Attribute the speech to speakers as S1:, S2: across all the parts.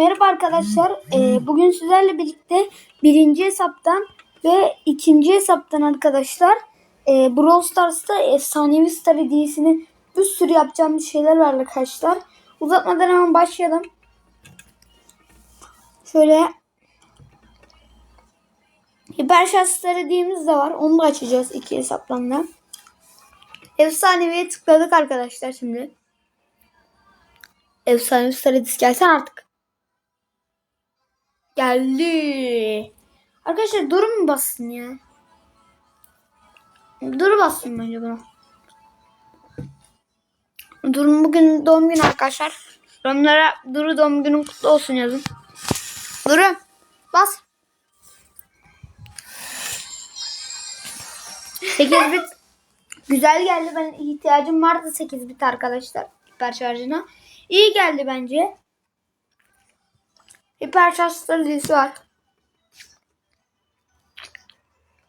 S1: Merhaba arkadaşlar. Ee, bugün sizlerle birlikte birinci hesaptan ve ikinci hesaptan arkadaşlar e, Brawl Stars'ta efsanevi star hediyesini bir sürü yapacağımız şeyler var arkadaşlar. Uzatmadan hemen başlayalım. Şöyle hiper şans star hediyemiz de var. Onu da açacağız iki hesaptan da. Efsaneviye tıkladık arkadaşlar şimdi. Efsanevi star hediyesi gelsen artık. Geldi. Arkadaşlar dur mu bassın ya? Dur bassın bence buna. Durun bugün doğum günü arkadaşlar. Yorumlara Duru doğum günün kutlu olsun yazın. Duru bas. 8 bit güzel geldi. Ben ihtiyacım vardı 8 bit arkadaşlar. Hiper şarjına. İyi geldi bence. Hiper şarj stratejisi var.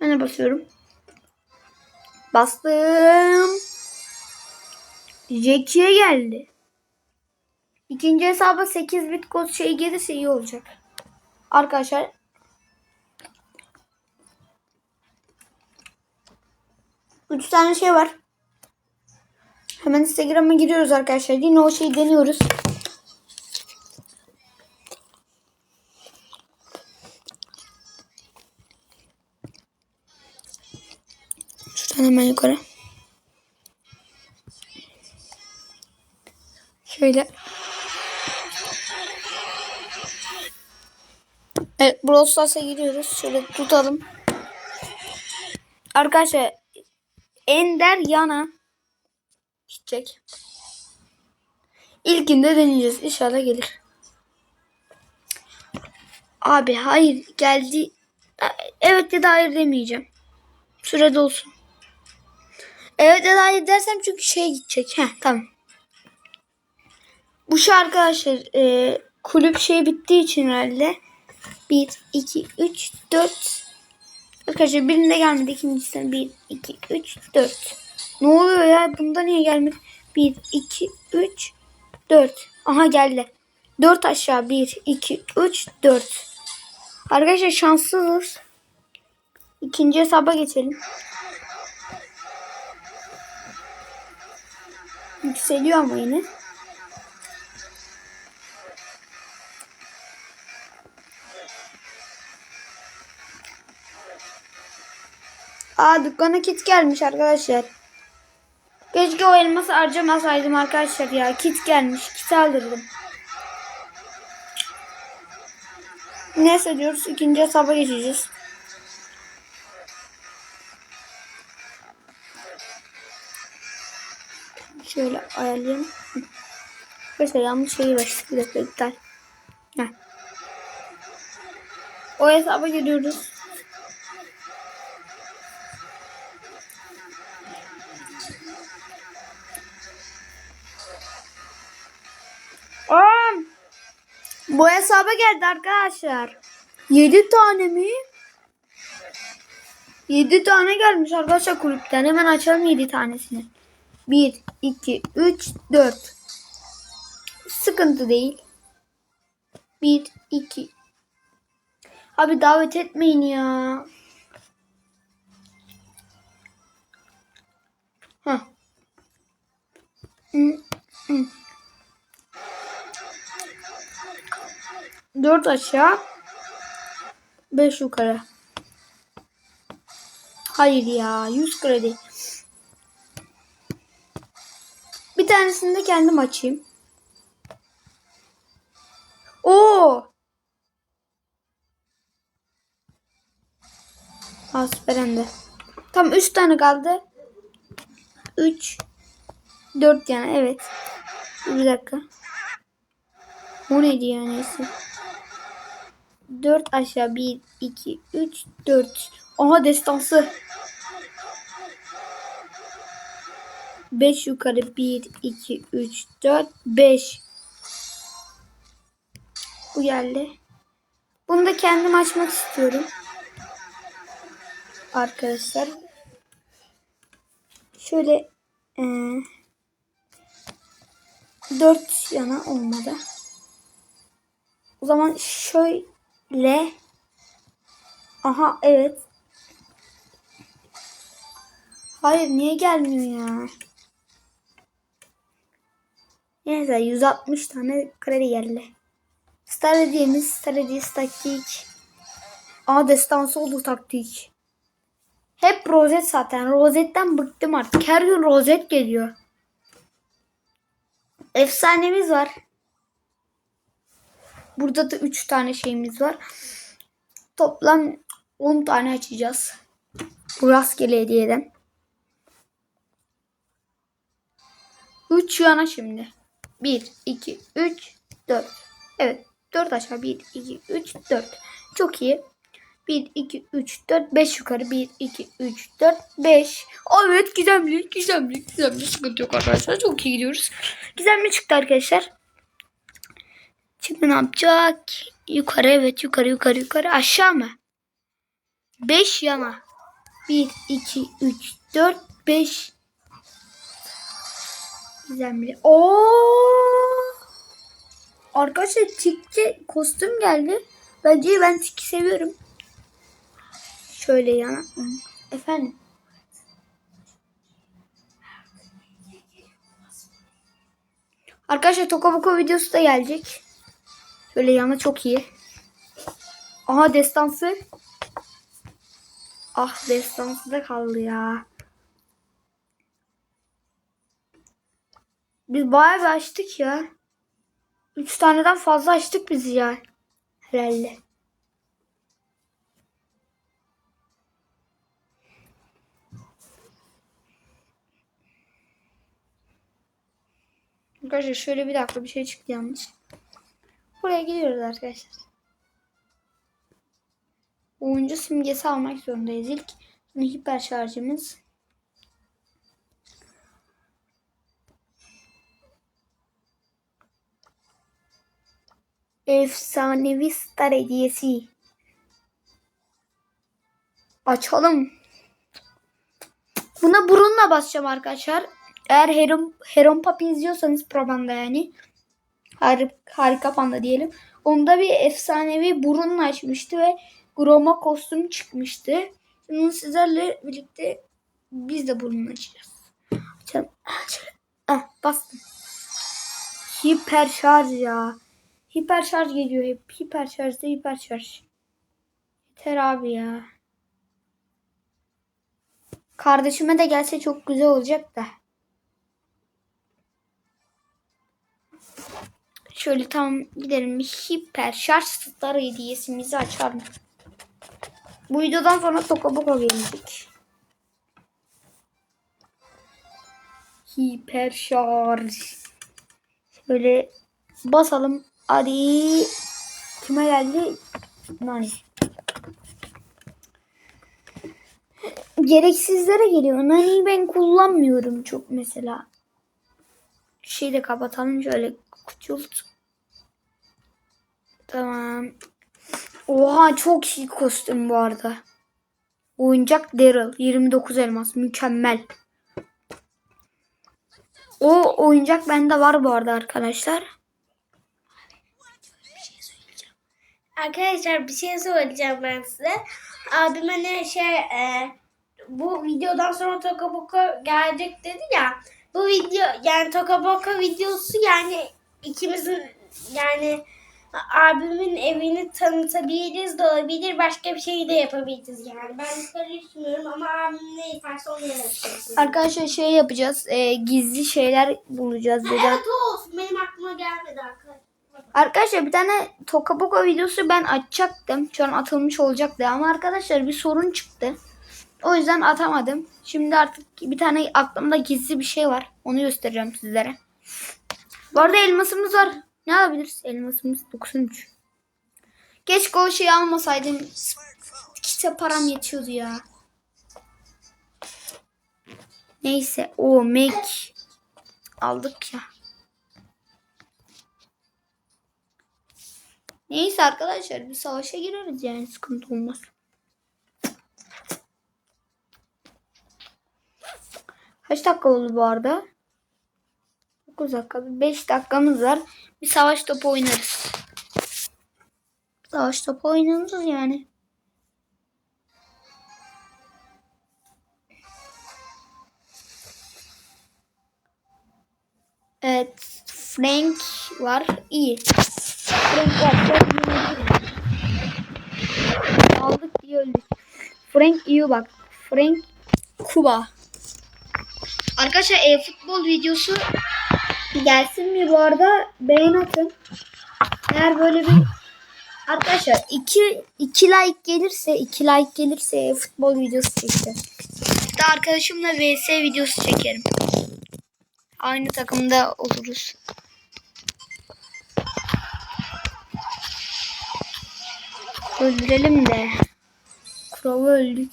S1: Ben de basıyorum. Bastım. Jackie'ye geldi. İkinci hesaba 8 bit kod şey gelirse iyi olacak. Arkadaşlar. Üç tane şey var. Hemen Instagram'a giriyoruz arkadaşlar. Yine o şeyi deniyoruz. Şuradan hemen yukarı. Şöyle. Evet Brawl Stars'a giriyoruz. Şöyle tutalım. Arkadaşlar Ender yana gidecek. İlkinde deneyeceğiz. İnşallah gelir. Abi hayır geldi. Evet ya da hayır demeyeceğim. Sürede olsun. Evet ya da hayır dersem çünkü şeye gidecek. Heh tamam. Bu şey arkadaşlar e, kulüp şey bittiği için herhalde 1, 2, 3, 4 Arkadaşlar birinde gelmedi. ikincisinde 1, 2, 3, 4. Ne oluyor ya? Bunda niye gelmedi? 1, 2, 3, 4. Aha geldi. 4 aşağı 1, 2, 3, 4. Arkadaşlar şanssızız. İkinci hesaba geçelim. Yükseliyor ama yine. Aa dükkana kit gelmiş arkadaşlar. Keşke o elması harcamasaydım arkadaşlar ya. Kit gelmiş. Kit aldırdım. Neyse diyoruz. ikinci hesaba geçeceğiz. Şöyle ayarlayayım. Arkadaşlar yanlış şeyi başladık. Bir dakika iptal. Heh. O hesaba giriyoruz. Aa, bu hesaba geldi arkadaşlar. 7 tane mi? 7 tane gelmiş arkadaşlar kulüpten. Hemen açalım 7 tanesini. 1, 2, 3, 4. Sıkıntı değil. 1, 2. Abi davet etmeyin ya. Heh. 4 aşağı 5 yukarı. Hayır ya 100 kredi. Tanesini de kendim açayım. Oo! Hem de. Tam 3 tane kaldı. 3 4 yani evet. Bir dakika. O neydi ya neyse. 4 aşağı 1 2 3 4. Aha destansı. 5 yukarı 1 2 3 4 5. Bu geldi. Bunu da kendim açmak istiyorum. Arkadaşlar. Şöyle ee, 4 yana olmadı. O zaman şöyle. Aha evet. Hayır niye gelmiyor ya? Neyse 160 tane kredi geldi. Star hediyemiz Star hediyesi taktik. Aa destansı oldu taktik. Hep rozet zaten. Rozetten bıktım artık. Her gün rozet geliyor. Efsanemiz var. Burada da 3 tane şeyimiz var. Toplam 10 tane açacağız. Bu rastgele hediyeden. 3 yana şimdi. 1, 2, 3, 4. Evet. 4 aşağı. 1, 2, 3, 4. Çok iyi. 1, 2, 3, 4, 5 yukarı. 1, 2, 3, 4, 5. Evet gizemli, gizemli, gizemli. Sıkıntı yok arkadaşlar. Çok iyi gidiyoruz. Gizemli çıktı arkadaşlar. Şimdi ne yapacak? Yukarı evet yukarı yukarı yukarı. Aşağı mı? 5 yana. 1, 2, 3, 4, 5. Gizemli. Oo! Arkadaşlar tikçe kostüm geldi. Bence ben tiki seviyorum. Şöyle yana. Efendim. Arkadaşlar Tokaboko videosu da gelecek. Şöyle yana çok iyi. Aha destansı. Ah destansı da kaldı ya. Biz bayağı bir açtık ya. Üç taneden fazla açtık biz ya. Herhalde. Arkadaşlar şöyle bir dakika bir şey çıktı yanlış. Buraya gidiyoruz arkadaşlar. Oyuncu simgesi almak zorundayız ilk. Hiper şarjımız. Efsanevi star hediyesi. Açalım. Buna burunla basacağım arkadaşlar. Eğer Heron, Heron Papi izliyorsanız probanda yani. Har harika panda diyelim. Onda bir efsanevi burunla açmıştı ve Groma kostüm çıkmıştı. Şimdi sizlerle birlikte biz de burunla açacağız. Açalım. Açalım. Ah bastım. Hiper şarj ya. Hiper şarj geliyor hep. Hiper şarjda hiper şarj. Yeter abi ya. Kardeşime de gelse çok güzel olacak da. Şöyle tam gidelim hiper şarj star hediyesimizi açalım. Bu videodan sonra Tokaboka gelecek. Hiper şarj. Şöyle basalım. Hadi. Kime geldi? Nani. Gereksizlere geliyor. Nani'yi ben kullanmıyorum çok mesela. Şeyi de kapatalım şöyle kucult. Tamam. Oha çok iyi kostüm bu arada. Oyuncak Daryl 29 elmas mükemmel. O oyuncak bende var bu arada arkadaşlar.
S2: Arkadaşlar bir şey söyleyeceğim ben size. Abim hani şey e, bu videodan sonra Toka Boka gelecek dedi ya. Bu video yani Toka Boka videosu yani ikimizin yani abimin evini tanıtabiliriz de olabilir. Başka bir şey de yapabiliriz yani. Ben karışmıyorum ama abim ne yaparsa onu yapacağız.
S1: Arkadaşlar şey yapacağız. e, gizli şeyler bulacağız dedi.
S2: Evet o olsun. Benim aklıma gelmedi arkadaşlar.
S1: Arkadaşlar bir tane Tokaboka videosu ben açacaktım. Şu an atılmış olacaktı ama arkadaşlar bir sorun çıktı. O yüzden atamadım. Şimdi artık bir tane aklımda gizli bir şey var. Onu göstereceğim sizlere. Bu arada elmasımız var. Ne alabiliriz? Elmasımız 93. Keşke o şeyi almasaydım. İşte param yetiyordu ya. Neyse. O Mac. Aldık ya. Neyse arkadaşlar bir savaşa gireriz yani sıkıntı olmaz. Kaç dakika oldu bu arada? 9 dakika. 5 dakikamız var. Bir savaş topu oynarız. Savaş topu oynanır yani. Evet. Frank var. iyi. Frank yenebiliriz. Aldık diye öldük. Frank iyi bak. Frank Kuba. Arkadaşlar e-futbol videosu gelsin mi bu arada? Beğen atın. Eğer böyle bir Arkadaşlar 2 2 like gelirse 2 like gelirse e-futbol videosu çekeceğim. Hatta arkadaşımla vs videosu çekerim. Aynı takımda oluruz. Öldürelim de. Kuralı öldük.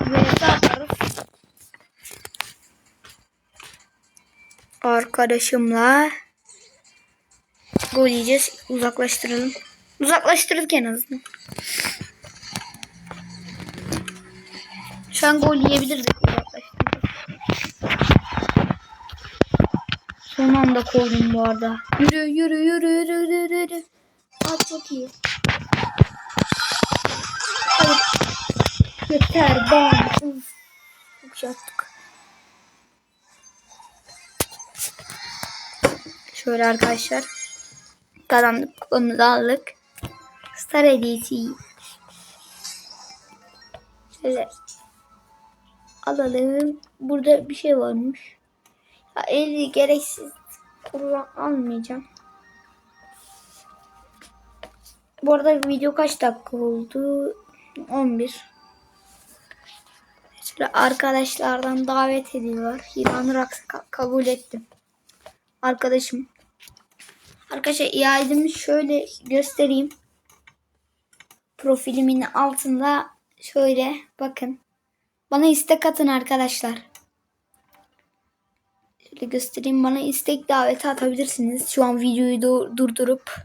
S1: Vs atarız. Arkadaşımla gol yiyeceğiz. Uzaklaştıralım. Uzaklaştırdık en azından. Şu an gol yiyebilirdik Son anda koydum bu arada. Yürü yürü yürü yürü yürü yürü. Aa, çok iyi. Hayır. Yeter bam. Uf. Çok yaptık. Şöyle arkadaşlar. Kazandık. Kupamızı aldık. Star hediyesi. Şöyle alalım. Burada bir şey varmış. Eli gereksiz kullan almayacağım. Bu arada video kaç dakika oldu? 11. Şöyle arkadaşlardan davet ediyorlar. Hiranur kabul ettim. Arkadaşım. Arkadaşlar iademi şöyle göstereyim. Profilimin altında şöyle bakın. Bana istek atın arkadaşlar. Şöyle göstereyim. Bana istek daveti atabilirsiniz. Şu an videoyu du- durdurup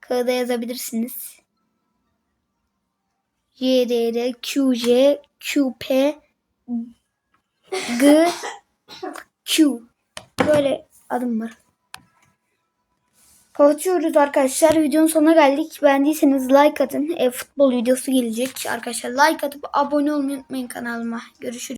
S1: kağıda yazabilirsiniz. YDR, QC, QP, G, Q. Böyle adım var. Kapatıyoruz arkadaşlar. Videonun sonuna geldik. Beğendiyseniz like atın. E, futbol videosu gelecek. Arkadaşlar like atıp abone olmayı unutmayın kanalıma. Görüşürüz.